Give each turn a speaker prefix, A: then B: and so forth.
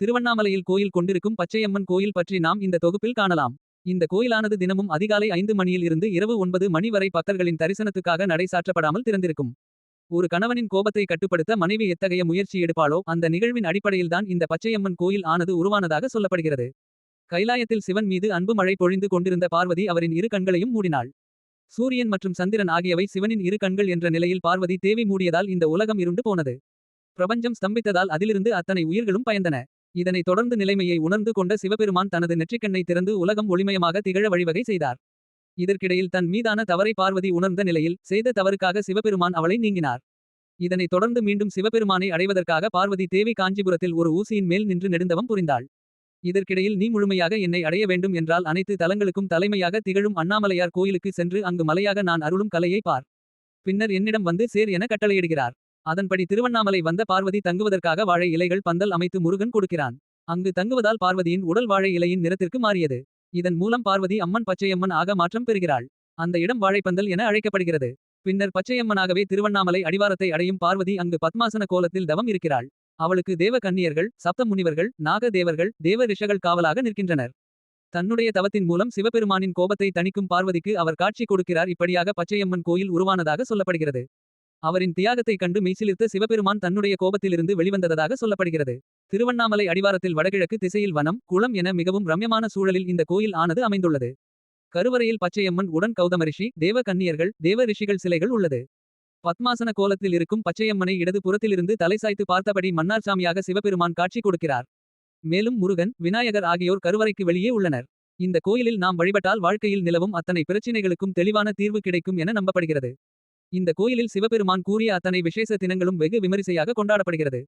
A: திருவண்ணாமலையில் கோயில் கொண்டிருக்கும் பச்சையம்மன் கோயில் பற்றி நாம் இந்த தொகுப்பில் காணலாம். இந்த கோயிலானது தினமும் அதிகாலை ஐந்து மணியில் இருந்து இரவு ஒன்பது மணி வரை பக்தர்களின் தரிசனத்துக்காக நடை சாற்றப்படாமல் திறந்திருக்கும். ஒரு கணவனின் கோபத்தை கட்டுப்படுத்த மனைவி எத்தகைய முயற்சி எடுப்பாளோ அந்த நிகழ்வின் அடிப்படையில்தான் இந்த பச்சையம்மன் கோயில் ஆனது உருவானதாக சொல்லப்படுகிறது. கைலாயத்தில் சிவன் மீது அன்பு மழை பொழிந்து கொண்டிருந்த பார்வதி அவரின் இரு கண்களையும் மூடினாள். சூரியன் மற்றும் சந்திரன் ஆகியவை சிவனின் இரு கண்கள் என்ற நிலையில் பார்வதி தேவி மூடியதால் இந்த உலகம் இருண்டு போனது. பிரபஞ்சம் ஸ்தம்பித்ததால் அதிலிருந்து அத்தனை உயிர்களும் பயந்தன. இதனைத் தொடர்ந்து நிலைமையை உணர்ந்து கொண்ட சிவபெருமான் தனது நெற்றிக்கண்ணை திறந்து உலகம் ஒளிமயமாக திகழ வழிவகை செய்தார். இதற்கிடையில் தன் மீதான தவறை பார்வதி உணர்ந்த நிலையில் செய்த தவறுக்காக சிவபெருமான் அவளை நீங்கினார். இதனைத் தொடர்ந்து மீண்டும் சிவபெருமானை அடைவதற்காக பார்வதி தேவி காஞ்சிபுரத்தில் ஒரு ஊசியின் மேல் நின்று நெடுந்தவம் புரிந்தாள். இதற்கிடையில் நீ முழுமையாக என்னை அடைய வேண்டும் என்றால் அனைத்து தலங்களுக்கும் தலைமையாக திகழும் அண்ணாமலையார் கோயிலுக்கு சென்று அங்கு மலையாக நான் அருளும் கலையை பார். பின்னர் என்னிடம் வந்து சேர் என கட்டளையிடுகிறார். அதன்படி திருவண்ணாமலை வந்த பார்வதி தங்குவதற்காக வாழை இலைகள் பந்தல் அமைத்து முருகன் கொடுக்கிறான். அங்கு தங்குவதால் பார்வதியின் உடல் வாழை இலையின் நிறத்திற்கு மாறியது. இதன் மூலம் பார்வதி அம்மன் பச்சையம்மன் ஆக மாற்றம் பெறுகிறாள். அந்த இடம் வாழைப்பந்தல் என அழைக்கப்படுகிறது. பின்னர் பச்சையம்மனாகவே திருவண்ணாமலை அடிவாரத்தை அடையும் பார்வதி அங்கு பத்மாசன கோலத்தில் தவம் இருக்கிறாள். அவளுக்கு தேவ கன்னியர்கள் சப்த முனிவர்கள் நாக தேவர்கள் தேவ ரிஷகள் காவலாக நிற்கின்றனர். தன்னுடைய தவத்தின் மூலம் சிவபெருமானின் கோபத்தை தணிக்கும் பார்வதிக்கு அவர் காட்சி கொடுக்கிறார் இப்படியாக பச்சையம்மன் கோயில் உருவானதாக சொல்லப்படுகிறது. அவரின் தியாகத்தைக் கண்டு மெய்சிலிர்த்த சிவபெருமான் தன்னுடைய கோபத்திலிருந்து வெளிவந்ததாக சொல்லப்படுகிறது. திருவண்ணாமலை அடிவாரத்தில் வடகிழக்கு திசையில் வனம் குளம் என மிகவும் ரம்யமான சூழலில் இந்த கோயில் ஆனது அமைந்துள்ளது. கருவறையில் பச்சையம்மன் உடன் கௌதமரிஷி தேவ கன்னியர்கள் தேவ ரிஷிகள் சிலைகள் உள்ளது. பத்மாசன கோலத்தில் இருக்கும் பச்சையம்மனை இடது புறத்திலிருந்து தலைசாய்த்து பார்த்தபடி மன்னார்சாமியாக சிவபெருமான் காட்சி கொடுக்கிறார். மேலும் முருகன் விநாயகர் ஆகியோர் கருவறைக்கு வெளியே உள்ளனர். இந்த கோயிலில் நாம் வழிபட்டால் வாழ்க்கையில் நிலவும் அத்தனை பிரச்சினைகளுக்கும் தெளிவான தீர்வு கிடைக்கும் என நம்பப்படுகிறது. இந்த கோயிலில் சிவபெருமான் கூறிய அத்தனை விசேஷ தினங்களும் வெகு விமரிசையாக கொண்டாடப்படுகிறது.